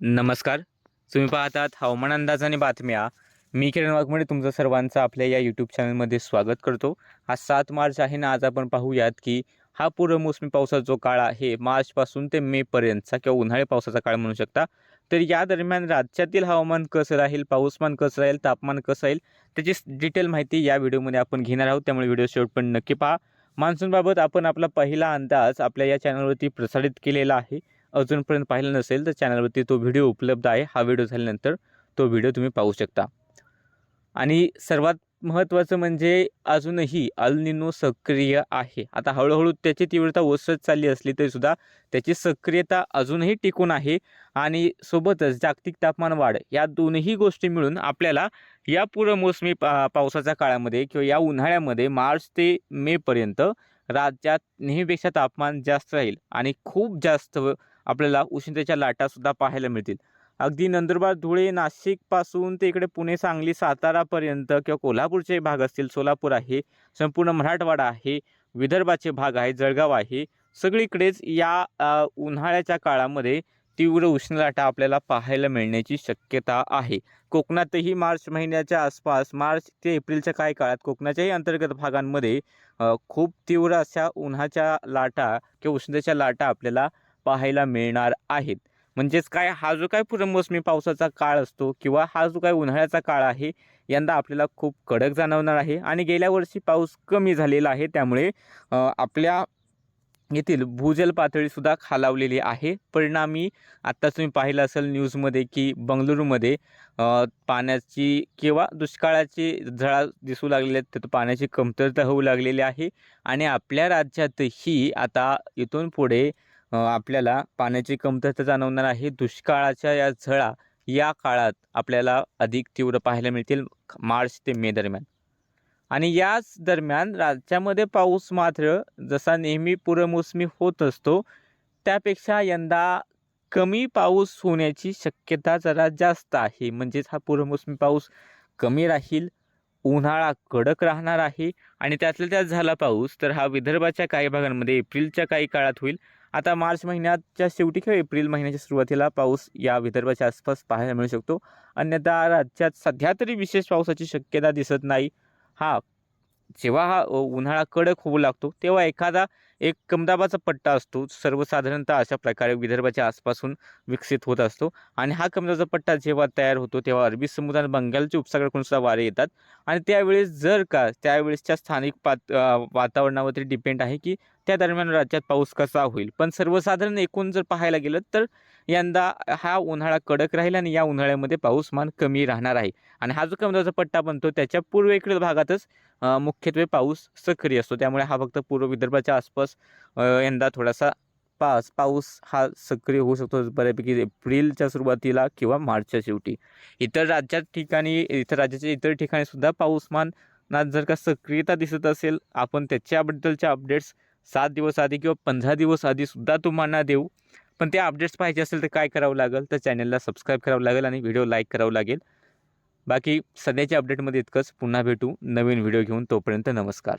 नमस्कार. तुम्ही पाहतात हवामान अंदाज आणि बातम्या. मी किरण वाघमोडे तुमचं सर्वांचं आपल्या या यूट्यूब चॅनलमध्ये स्वागत करतो. आज सात मार्च आहे ना आज आपण पाहूयात की हा पूर्व मोसमी पावसाचा जो काळ आहे मार्चपासून ते मेपर्यंतचा किंवा उन्हाळी पावसाचा काळ म्हणू शकता. तर या दरम्यान राज्यातील हवामान कसं राहील पाऊसमान कसं राहील तापमान कसं राहील त्याची डिटेल माहिती या व्हिडिओमध्ये आपण घेणार आहोत. त्यामुळे व्हिडिओ शेवटपर्यंत नक्की पहा. मान्सूनबाबत आपण आपला पहिला अंदाज आपल्या या चॅनलवरती प्रसारित केलेला आहे. अजूनपर्यंत पाहिलं नसेल तर चॅनलवरती तो व्हिडिओ उपलब्ध आहे. हा व्हिडिओ झाल्यानंतर तो व्हिडिओ तुम्ही पाहू शकता. आणि सर्वात महत्त्वाचं म्हणजे अजूनही अल्निनो सक्रिय आहे. आता हळूहळू त्याची तीव्रता ओसरत चालली असली तरीसुद्धा त्याची सक्रियता अजूनही टिकून आहे आणि सोबतच जागतिक तापमान वाढ या दोन्ही गोष्टी मिळून आपल्याला या पूर्वमोसमी पा पावसाच्या काळामध्ये किंवा या उन्हाळ्यामध्ये मार्च ते मेपर्यंत राज्यात नेहमीपेक्षा तापमान जास्त राहील आणि खूप जास्त आपल्याला उष्णतेच्या लाटासुद्धा पाहायला मिळतील. अगदी नंदुरबार धुळे नाशिकपासून ते इकडे पुणे सांगली सातारापर्यंत किंवा कोल्हापूरचे भाग असतील सोलापूर आहे संपूर्ण मराठवाडा आहे विदर्भाचे भाग आहे जळगाव आहे सगळीकडेच या उन्हाळ्याच्या काळामध्ये तीव्र उष्णलाटा आपल्याला पाहायला मिळण्याची शक्यता आहे. कोकणातही मार्च महिन्याच्या आसपास मार्च ते एप्रिलच्या काही काळात कोकणाच्याही अंतर्गत भागांमध्ये खूप तीव्र अशा उन्हाच्या लाटा किंवा उष्णतेच्या लाटा आपल्याला पाहायला मिळणार आहेत. म्हणजेच काय हा जो काय पुरमोसमी पावसाचा काळ असतो किंवा हा जो काय उन्हाळ्याचा काळ आहे यंदा आपल्याला खूप कडक जाणवणार आहे. आणि गेल्या वर्षी पाऊस कमी झालेला आहे त्यामुळे आपल्या येथील भूजल पातळीसुद्धा खालावलेली आहे. परिणामी आत्ताच तुम्ही पाहिलं असेल न्यूजमध्ये की बंगळुरूमध्ये पाण्याची किंवा दुष्काळाची झळा दिसू लागलेल्या आहेत तिथं पाण्याची कमतरता होऊ लागलेली आहे. आणि आपल्या राज्यातही आता इथून पुढे आपल्याला पाण्याची कमतरता जाणवणार आहे. दुष्काळाच्या या झळा या काळात आपल्याला अधिक तीव्र पाहायला मिळतील मार्च ते मे दरम्यान. आणि याच दरम्यान राज्यामध्ये पाऊस मात्र जसा नेहमी पुरमोसमी होत असतो त्यापेक्षा यंदा कमी पाऊस होण्याची शक्यता जरा जास्त आहे. म्हणजेच हा पूर्वमोसमी पाऊस कमी राहील उन्हाळा कडक राहणार आहे आणि त्यातल्या त्यात झाला पाऊस तर हा विदर्भाच्या काही भागांमध्ये एप्रिलच्या काही काळात होईल. आता मार्च महिन्याच्या शेवटी किंवा एप्रिल महिन्याच्या सुरुवातीला पाऊस या विदर्भाच्या आसपास पाहायला मिळू शकतो. अन्यथा राज्यात सध्या तरी विशेष पावसाची शक्यता दिसत नाही. हा जेव्हा हा उन्हाळा कडक होऊ लागतो तेव्हा एखादा एक कमदाबाचा पट्टा असतो. सर्वसाधारणतः अशा प्रकारे विदर्भाच्या आसपासून विकसित होत असतो. आणि हा कमदाबाचा पट्टा जेव्हा तयार होतो तेव्हा अरबी समुद्रात बंगालच्या उपसागराकडून सुद्धा वारे येतात. आणि त्यावेळेस जर का त्यावेळेसच्या स्थानिक पात वातावरणावरती डिपेंड आहे की त्या दरम्यान राज्यात पाऊस कसा होईल? पण सर्वसाधारण एकूण जर पाहायला गेलं तर यंदा हा उन्हाळा कडक राहील आणि या उन्हाळ्यामध्ये पाऊसमान कमी राहणार आहे. आणि हा जो कमदाचा पट्टा बनतो त्याच्या पूर्वेकडील भागातच मुख्यत्वे पाऊस सक्रिय असतो. त्यामुळे हा फक्त पूर्व विदर्भाच्या आसपास यंदा थोडासा पास पाऊस हा सक्रिय होऊ शकतो बऱ्यापैकी एप्रिलच्या सुरुवातीला किंवा मार्चच्या शेवटी. इतर राज्यात ठिकाणी इतर राज्याच्या इतर ठिकाणी सुद्धा पाऊसमानात जर का सक्रियता दिसत असेल आपण त्याच्याबद्दलच्या अपडेट्स सात दिवस आधी किंवा पंधरा दिवस आधी सुद्धा तुम्हाला देऊ. पण ते अपडेट्स पाहिजे असेल तर काय करावं लागेल तर चॅनलला सबस्क्राईब करावं लागेल आणि व्हिडिओ लाईक करावं लागेल. बाकी सध्याच्या अपडेटमध्ये इतकंच. पुन्हा भेटू. नवीन व्हिडिओ घेऊन तोपर्यंत नमस्कार.